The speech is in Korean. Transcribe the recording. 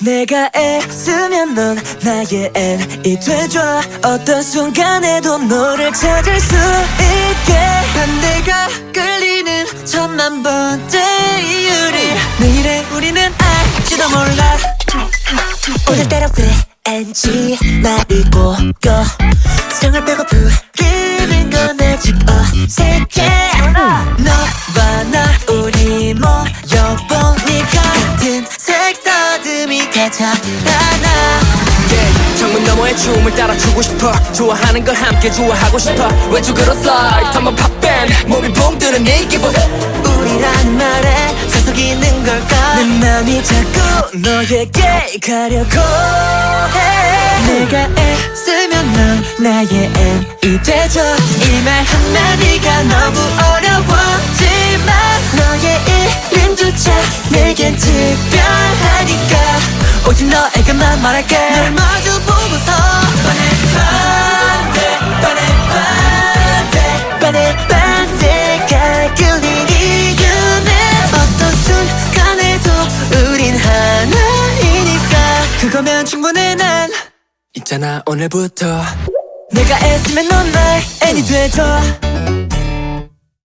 내가 애쓰면 넌 나의 N이 돼줘 어떤 순간에도 너를 찾을 수 있게. 반대가 끌리는 천만 번째 이유를 내일의 우리는 알지도 몰라. 오늘따라 왠지 말이 꼬여 성을 빼고 부 많아. yeah, 창문 너머의 춤을 따라 추고 싶어. 좋아하는 걸 함께 좋아하고 싶어. 왼쪽 으로 슬라이드 한번 팝밴. 몸이 붕 뜨는 네 기분 우리라는 말에 자석 있는 걸까? 내 맘이 자꾸 너에게 가려고 해. 내가 애쓰면 넌 나의 N이 되죠. 이 말 한마디가 너무 어려웠지만 너의 이름조차 내겐 특별하니까 오직 너에게만 말할게. 널 마주 보고서 반해 반대 반해 반대 반해 반대가 끌린 이유는 어떤 순간에도 우린 하나이니까. 그거면 충분해 난. 있잖아 오늘부터. 내가 애쓰면 넌 나의 애니 돼줘